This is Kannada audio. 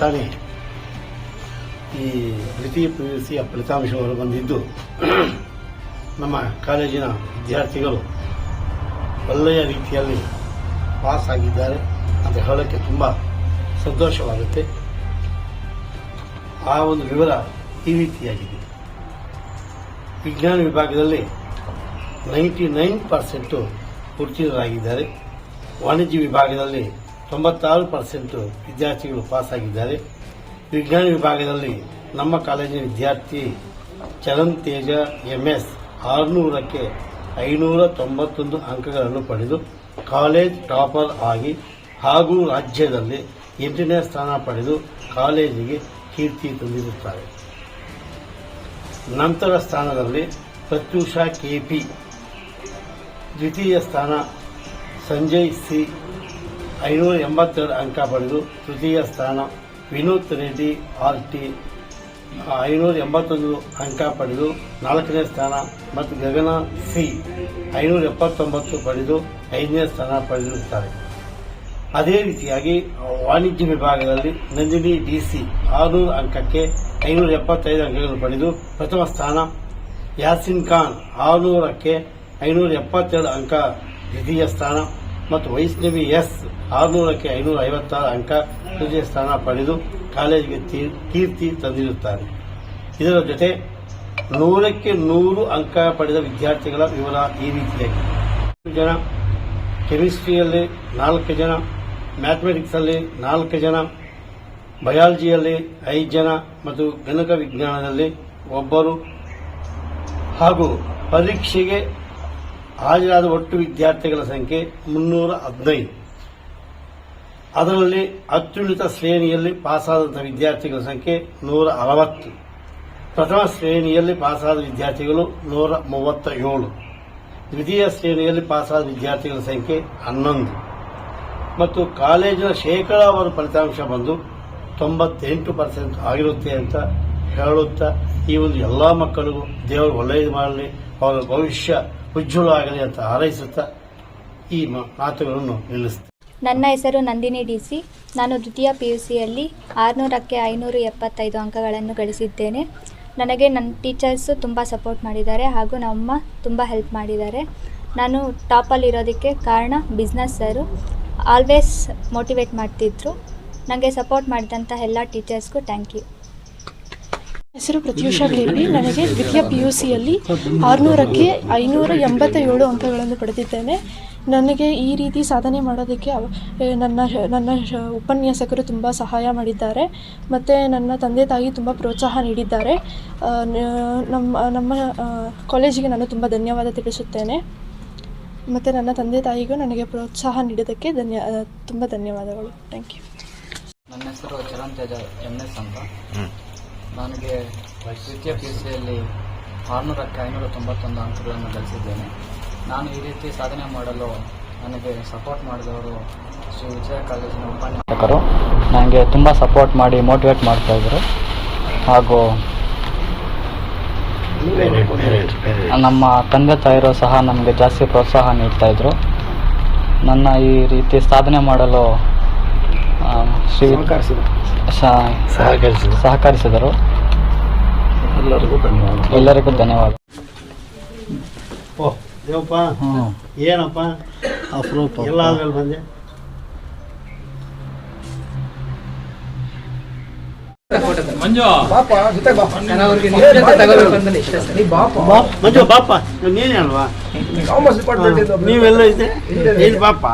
ತಾನೇ ಈ ದ್ವಿತೀಯ ಪಿ ಯು ಸಿಯ ಫಲಿತಾಂಶ ಬಂದಿದ್ದು, ನಮ್ಮ ಕಾಲೇಜಿನ ವಿದ್ಯಾರ್ಥಿಗಳು ಒಳ್ಳೆಯ ರೀತಿಯಲ್ಲಿ ಪಾಸ್ ಆಗಿದ್ದಾರೆ. ಅಂತ ಹೇಳೋಕ್ಕೆ ತುಂಬ ಸಂತೋಷವಾಗುತ್ತೆ. ಆ ಒಂದು ವಿವರ ಈ ರೀತಿಯಾಗಿದೆ. ವಿಜ್ಞಾನ ವಿಭಾಗದಲ್ಲಿ ನೈಂಟಿ ನೈನ್ ಪರ್ಸೆಂಟು ಉತ್ತೀರ್ಣರಾಗಿದ್ದಾರೆ ವಾಣಿಜ್ಯ ವಿಭಾಗದಲ್ಲಿ ತೊಂಬತ್ತಾರು ಪರ್ಸೆಂಟು ವಿದ್ಯಾರ್ಥಿಗಳು ಪಾಸ್ ಆಗಿದ್ದಾರೆ ವಿಜ್ಞಾನ ವಿಭಾಗದಲ್ಲಿ ನಮ್ಮ ಕಾಲೇಜಿನ ವಿದ್ಯಾರ್ಥಿ ಚರಣ್ ತೇಜ, ಎಂಎಸ್ ಆರುನೂರಕ್ಕೆ ಐನೂರ ತೊಂಬತ್ತೊಂದು ಅಂಕಗಳನ್ನು ಪಡೆದು ಕಾಲೇಜ್ ಟಾಪರ್ ಆಗಿ ಹಾಗೂ ರಾಜ್ಯದಲ್ಲಿ ಎಂಟನೇ ಸ್ಥಾನ ಪಡೆದು ಕಾಲೇಜಿಗೆ ಕೀರ್ತಿ ತಂದಿರುತ್ತಾರೆ. ನಂತರ ಸ್ಥಾನದಲ್ಲಿ ಪ್ರತ್ಯೂಷಾ ಕೆಪಿ ದ್ವಿತೀಯ ಸ್ಥಾನ ಸಂಜಯ್ ಸಿ ಐನೂರ ಎಂಬತ್ತೆರಡು ಅಂಕ ಪಡೆದು ತೃತೀಯ ಸ್ಥಾನ ವಿನೋದ್ ರೆಡ್ಡಿ ಆರ್ ಟಿ ಐನೂರ ಎಂಬತ್ತೊಂದು ಅಂಕ ಪಡೆದು ನಾಲ್ಕನೇ ಸ್ಥಾನ ಮತ್ತು ಗಗನ ಸಿ ಐನೂರ ಎಪ್ಪತ್ತೊಂಬತ್ತು ಪಡೆದು ಐದನೇ ಸ್ಥಾನ ಪಡೆದಿರುತ್ತಾರೆ. ಅದೇ ರೀತಿಯಾಗಿ ವಾಣಿಜ್ಯ ವಿಭಾಗದಲ್ಲಿ ನಂದಿನಿ ಡಿಸಿ ಆರುನೂರು ಅಂಕಕ್ಕೆ ಐನೂರ ಎಪ್ಪತ್ತೈದು ಅಂಕಗಳನ್ನು ಪಡೆದು ಪ್ರಥಮ ಸ್ಥಾನ ಯಾಸಿನ್ ಖಾನ್ ಆರುನೂರಕ್ಕೆ ಐನೂರ ಎಪ್ಪತ್ತೆರಡು ಅಂಕ, ದ್ವಿತೀಯ ಸ್ಥಾನ ಮತ್ತು ವೈಷ್ಣವಿ ಎಸ್ ಆರುನೂರಕ್ಕೆ ಐನೂರ ಐವತ್ತಾರು ಅಂಕ ತೃತೀಯ ಸ್ಥಾನ ಪಡೆದು ಕಾಲೇಜಿಗೆ ಕೀರ್ತಿ ತಂದಿರುತ್ತಾರೆ. ಇದರ ಜೊತೆ ನೂರಕ್ಕೆ ನೂರು ಅಂಕ ಪಡೆದ ವಿದ್ಯಾರ್ಥಿಗಳ ವಿವರ ಈ ರೀತಿಯಾಗಿದೆ. ಜನ ಕೆಮಿಸ್ಟ್ರಿಯಲ್ಲಿ ನಾಲ್ಕು ಜನ, ಮ್ಯಾಥಮೆಟಿಕ್ಸಲ್ಲಿ ನಾಲ್ಕು ಜನ, ಬಯಾಲಜಿಯಲ್ಲಿ ಐದು ಜನ ಮತ್ತು ಗಣಕ ವಿಜ್ಞಾನದಲ್ಲಿ ಒಬ್ಬರು. ಹಾಗೂ ಪರೀಕ್ಷೆಗೆ ಹಾಜರಾದ ಒಟ್ಟು ವಿದ್ಯಾರ್ಥಿಗಳ ಸಂಖ್ಯೆ ಮುನ್ನೂರ ಹದಿನೈದು. ಅದರಲ್ಲಿ ಅತ್ಯುನ್ನತ ಶ್ರೇಣಿಯಲ್ಲಿ ಪಾಸಾದಂತಹ ವಿದ್ಯಾರ್ಥಿಗಳ ಸಂಖ್ಯೆ ನೂರ ಅರವತ್ತು. ಪ್ರಥಮ ಶ್ರೇಣಿಯಲ್ಲಿ ಪಾಸಾದ ವಿದ್ಯಾರ್ಥಿಗಳು ನೂರ ಮೂವತ್ತ ಏಳು ದ್ವಿತೀಯ ಶ್ರೇಣಿಯಲ್ಲಿ ಪಾಸಾದ ವಿದ್ಯಾರ್ಥಿಗಳ ಸಂಖ್ಯೆ ಹನ್ನೊಂದು. ಮತ್ತು ಕಾಲೇಜಿನ ಶೇಕಡಾವಾರು ಫಲಿತಾಂಶ ಬಂದು ತೊಂಬತ್ತೆಂಟು ಪರ್ಸೆಂಟ್ ಆಗಿರುತ್ತೆ ಅಂತ ಹೇಳುತ್ತಾ ಈ ಒಂದು ಎಲ್ಲ ಮಕ್ಕಳಿಗೂ ದೇವರು ಒಳ್ಳೆಯದು ಮಾಡಲಿ, ಅವರ ಭವಿಷ್ಯ ಉಜ್ವಲ ಆಗಲಿ ಅಂತ ಹಾರೈಸುತ್ತಾ ಈ ಮಾತುಗಳನ್ನು ನಿಲ್ಲಿಸುತ್ತೆ ನನ್ನ ಹೆಸರು ನಂದಿನಿ ಡಿ ಸಿ ನಾನು ದ್ವಿತೀಯ ಪಿ ಯು ಸಿಯಲ್ಲಿ ಆರುನೂರಕ್ಕೆ ಐನೂರು ಎಪ್ಪತ್ತೈದು ಅಂಕಗಳನ್ನು ಗಳಿಸಿದ್ದೇನೆ. ನನಗೆ ನನ್ನ ಟೀಚರ್ಸು ತುಂಬ ಸಪೋರ್ಟ್ ಮಾಡಿದ್ದಾರೆ ಹಾಗೂ ನಮ್ಮ ತುಂಬ ಹೆಲ್ಪ್ ಮಾಡಿದ್ದಾರೆ. ನಾನು ಟಾಪಲ್ಲಿರೋದಕ್ಕೆ ಕಾರಣ ಬಿಸ್ನೆಸ್ ಸರು. ಆಲ್ವೇಸ್ ಮೋಟಿವೇಟ್ ಮಾಡ್ತಿದ್ರು. ನನಗೆ ಸಪೋರ್ಟ್ ಮಾಡಿದಂಥ ಎಲ್ಲ ಟೀಚರ್ಸ್ಗೂ ಥ್ಯಾಂಕ್ ಯು. ಹೆಸರು ಪ್ರತ್ಯೂಷಾ ಗ್ಲೇಬಿ ನನಗೆ ದ್ವಿತೀಯ ಪಿ ಯು ಸಿಯಲ್ಲಿ ಆರುನೂರಕ್ಕೆ ಐನೂರ ಎಂಬತ್ತ ಏಳು ಅಂಕಗಳನ್ನು ಪಡೆದಿದ್ದೇನೆ. ನನಗೆ ಈ ರೀತಿ ಸಾಧನೆ ಮಾಡೋದಕ್ಕೆ ಅವ- ನನ್ನ ನನ್ನ ಶ- ಉಪನ್ಯಾಸಕರು ತುಂಬ ಸಹಾಯ ಮಾಡಿದ್ದಾರೆ. ಮತ್ತು ನನ್ನ ತಂದೆ ತಾಯಿ ತುಂಬ ಪ್ರೋತ್ಸಾಹ ನೀಡಿದ್ದಾರೆ. ನಮ್ಮ ನಮ್ಮ ಕಾಲೇಜಿಗೆ ನಾನು ತುಂಬ ಧನ್ಯವಾದ ತಿಳಿಸುತ್ತೇನೆ. ಮತ್ತು ನನ್ನ ತಂದೆ ತಾಯಿಗೂ ನನಗೆ ಪ್ರೋತ್ಸಾಹ ನೀಡೋದಕ್ಕೆ ಧನ್ಯ ತುಂಬ ಧನ್ಯವಾದಗಳು. ಥ್ಯಾಂಕ್ ಯು ನನ್ನ ಹೆಸರು ಚರಣ್ ತೇಜ ಎಂ ಎಸ್ ಅಂತ. ನನಗೆ ದ್ವಿತೀಯ ಪಿ ಯು ಸಿಯಲ್ಲಿ ಆರುನೂರಕ್ಕೆ ಐನೂರ ತೊಂಬತ್ತೊಂದು ಅಂಕಗಳನ್ನು ಗಳಿಸಿದ್ದೇನೆ. ನಾನು ಈ ರೀತಿ ಸಾಧನೆ ಮಾಡಲು ನನಗೆ ಸಪೋರ್ಟ್ ಮಾಡಿದವರು ಶ್ರೀ ವಿಜಯ ಕಾಲೇಜಿನ ಉಪನ್ಯಾಸಕರು. ನನಗೆ ತುಂಬ ಸಪೋರ್ಟ್ ಮಾಡಿ ಮೋಟಿವೇಟ್ ಮಾಡ್ತಾಯಿದ್ರು ಹಾಗೂ ನಮ್ಮ ತಂದೆ ತಾಯಿರು ಸಹ ನಮಗೆ ಜಾಸ್ತಿ ಪ್ರೋತ್ಸಾಹ ನೀಡ್ತಾಯಿದ್ರು ನನ್ನ ಈ ರೀತಿ ಸಾಧನೆ ಮಾಡಲು ಶ್ರೀ ಸಹಕರಿಸಿದ ಸಹಕರಿಸಿದರು. ಎಲ್ಲರಿಗೂ ಧನ್ಯವಾದ ಎಲ್ಲರಿಗೂ ಧನ್ಯವಾದ. ಓ ದೇವಪ್ಪ ಹ್ಞೂ ಏನಪ್ಪ? ಅಪರೂಪ. ಎಲ್ಲ ಆದ್ಮೇಲೆ ಬಂದೆ. ಮಂಜು. ಬಾಪ ನೀನೇ ಅಲ್ವಾ? ನೀವೆಲ್ಲ ಇದೆ ಇಲ್ಲಿ ಬಾಪ?